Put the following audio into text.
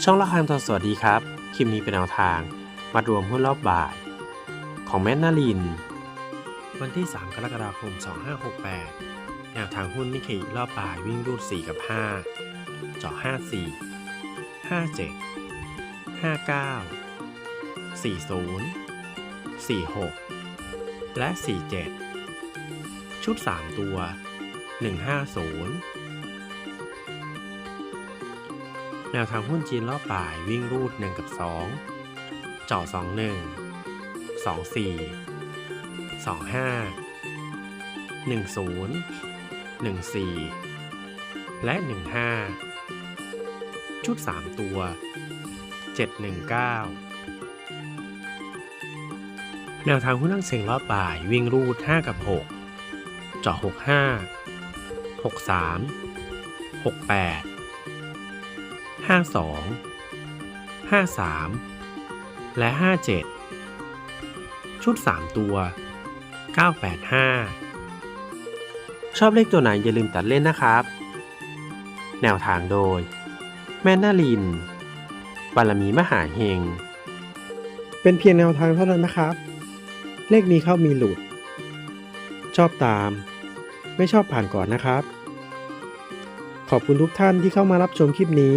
ช่องละครทองสวัสดีครับ คลิปนี้เป็นแนวทาง มารวมหุ้นรอบบ่าย ของแมนนาลิน วันที่ 3 กรกฎาคม 2568 แนวทางหุ้นนิเคอีรอบบ่ายวิ่งรูด 4 กับ 5 เจาะ 54 57 59 40 46 และ 47 ชุด 3 ตัว 150 แนวทางหุ้นจีนรอบบ่ายวิ่งรูด 1 กับ 2 เจาะ21 24 25 10 14 และ 15 ชุด 3 ตัว 719 แนวทางหุ้นนั่งเซ็งรอบบ่ายวิ่งรูด 5 กับ 6 เจาะ 65 63 68 52 53 และ 57 ชุด 3 ตัว 985 ชอบเลขตัวไหนอย่าลืมตัดเล่นนะครับ แนวทางโดย แม่นาลินบารมีมหาเฮง เป็นเพียงแนวทางเท่านั้นนะครับ เลขมีเข้ามีหลุด ชอบตาม ไม่ชอบผ่านก่อนนะครับ ขอบคุณทุกท่านที่เข้ามารับชมคลิปนี้